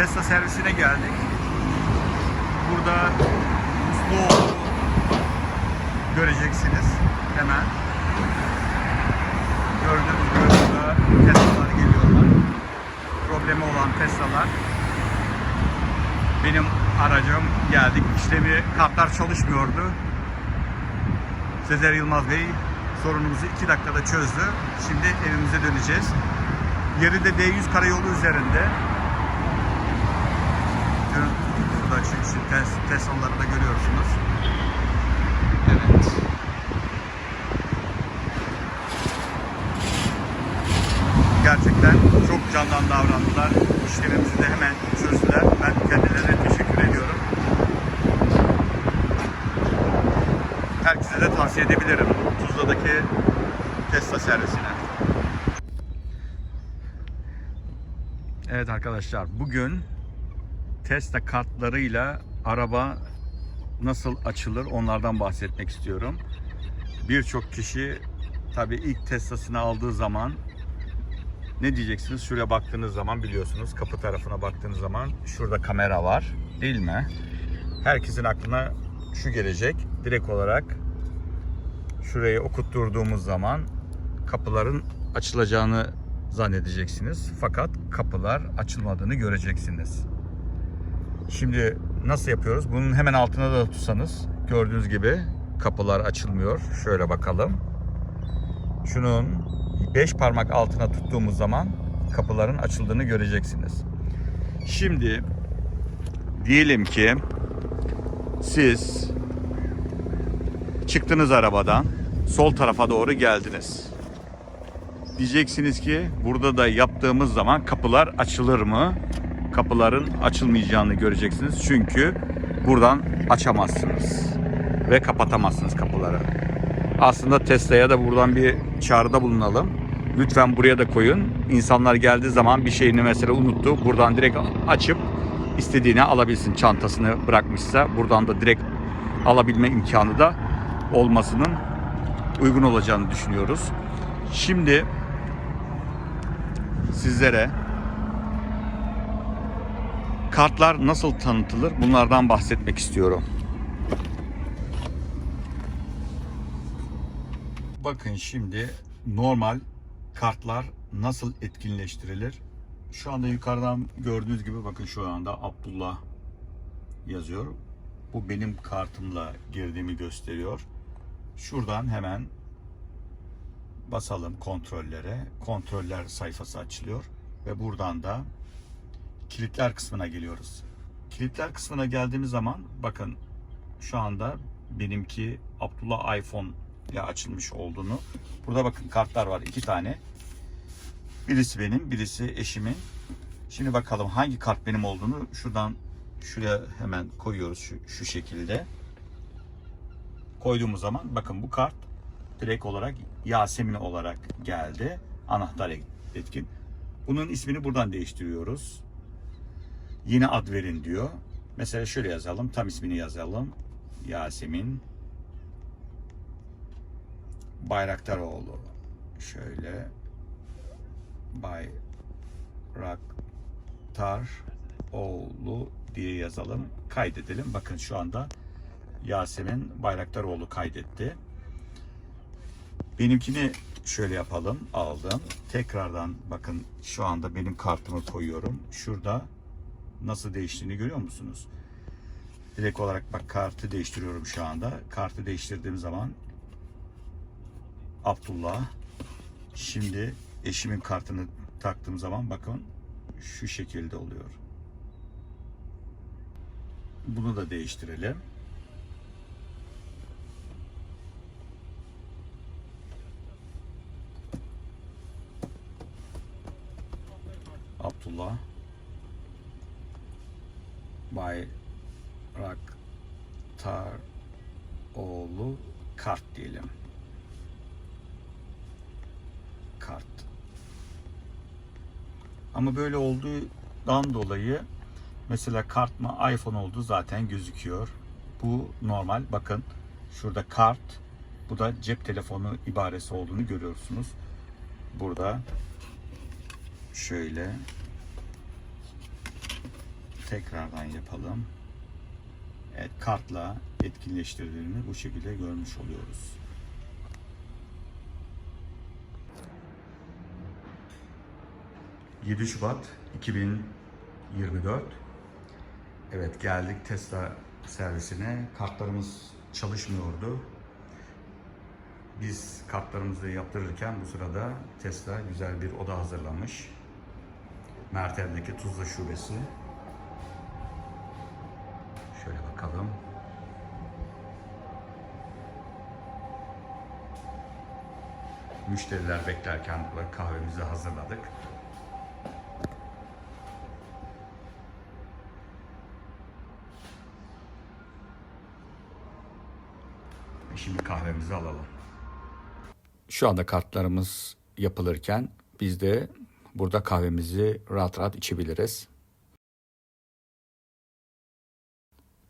Tesla servisine geldik. Burada Musluoğlu göreceksiniz hemen. Gördüğünüz gibi burada Tesla'lar geliyorlar. Problemi olan Tesla'lar. Benim aracım geldik. İşlemi kartlar çalışmıyordu. Sezer Yılmaz Bey sorunumuzu 2 dakikada çözdü. Şimdi evimize döneceğiz. Yeri de D100 karayolu üzerinde. Burada çünkü tes, Tesla'ları da görüyorsunuz. Evet. Gerçekten çok candan davrandılar. İşlemimizi de hemen çözdüler. Ben kendilerine teşekkür ediyorum. Herkese de tavsiye edebilirim. Tuzla'daki Tesla servisine. Evet arkadaşlar bugün Tesla kartlarıyla araba nasıl açılır onlardan bahsetmek istiyorum. Birçok kişi tabii ilk Tesla'sını aldığı zaman ne diyeceksiniz? Şuraya baktığınız zaman biliyorsunuz kapı tarafına baktığınız zaman şurada kamera var değil mi? Herkesin aklına şu gelecek direkt olarak şurayı okutturduğumuz zaman kapıların açılacağını zannedeceksiniz. Fakat kapılar açılmadığını göreceksiniz. Şimdi nasıl yapıyoruz? Bunun hemen altına da tutsanız gördüğünüz gibi kapılar açılmıyor. Şöyle bakalım. Şunun 5 parmak altına tuttuğumuz zaman kapıların açıldığını göreceksiniz. Şimdi diyelim ki siz çıktınız arabadan sol tarafa doğru geldiniz. Diyeceksiniz ki burada da yaptığımız zaman kapılar açılır mı? Kapıların açılmayacağını göreceksiniz. Çünkü buradan açamazsınız ve kapatamazsınız kapıları. Aslında Tesla'ya da buradan bir çağrıda bulunalım. Lütfen buraya da koyun. İnsanlar geldiği zaman bir şeyini mesela unuttu. Buradan direkt açıp istediğini alabilsin. Çantasını bırakmışsa buradan da direkt alabilme imkanı da olmasının uygun olacağını düşünüyoruz. Şimdi sizlere kartlar nasıl tanıtılır bunlardan bahsetmek istiyorum. Bakın şimdi normal kartlar nasıl etkinleştirilir? Şu anda yukarıdan gördüğünüz gibi bakın şu anda Abdullah yazıyor. Bu benim kartımla girdiğimi gösteriyor. Şuradan hemen basalım kontrollere. Kontroller sayfası açılıyor ve buradan da kilitler kısmına geliyoruz. Kilitler kısmına geldiğimiz zaman bakın şu anda benimki Abdullah iPhone ile açılmış olduğunu. Burada bakın kartlar var iki tane. Birisi benim, birisi eşimin. Şimdi bakalım hangi kart benim olduğunu şuradan şuraya hemen koyuyoruz şu, şu şekilde. Koyduğumuz zaman bakın bu kart direkt olarak Yasemin olarak geldi. Anahtar etkin. Bunun ismini buradan değiştiriyoruz. Yine ad verin diyor. Mesela şöyle yazalım. Tam ismini yazalım. Yasemin Bayraktaroğlu. Şöyle Bayraktaroğlu diye yazalım. Kaydedelim. Bakın şu anda Yasemin Bayraktaroğlu kaydetti. Benimkini şöyle yapalım. Aldım. Tekrardan bakın şu anda benim kartımı koyuyorum. Şurada nasıl değiştiğini görüyor musunuz? Direkt olarak bak kartı değiştiriyorum şu anda. Kartı değiştirdiğim zaman Abdullah. Şimdi eşimin kartını taktığım zaman bakın şu şekilde oluyor. Bunu da değiştirelim. Abdullah Bayraktar oğlu kart diyelim. Kart. Ama böyle olduğundan dolayı mesela kart mı iPhone olduğu zaten gözüküyor. Bu normal. Bakın şurada kart. Bu da cep telefonu ibaresi olduğunu görüyorsunuz. Burada şöyle tekrardan yapalım. Evet, kartla etkinleştirdiğini bu şekilde görmüş oluyoruz. ...7 Şubat 2024 Evet geldik Tesla servisine. Kartlarımız çalışmıyordu. Biz kartlarımızı yaptırırken bu sırada Tesla güzel bir oda hazırlamış. Mertel'deki Tuzla Şubesi. Bakalım. Müşteriler beklerken kahvemizi hazırladık. Ve Şimdi kahvemizi alalım. Şu anda kartlarımız yapılırken biz de burada kahvemizi rahat rahat içebiliriz.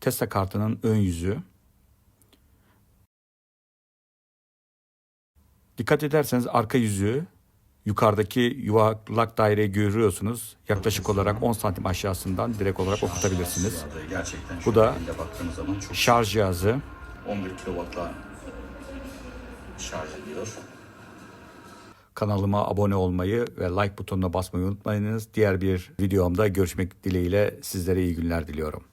Tesla kartının ön yüzü. Dikkat ederseniz arka yüzü yukarıdaki yuvarlak daireyi görüyorsunuz. Yaklaşık olarak 10 santim aşağısından direkt olarak okutabilirsiniz. Bu da Şarj cihazı. 11 kW'la şarj ediyor. Kanalıma abone olmayı ve like butonuna basmayı unutmayınız. Diğer bir videomda görüşmek dileğiyle sizlere iyi günler diliyorum.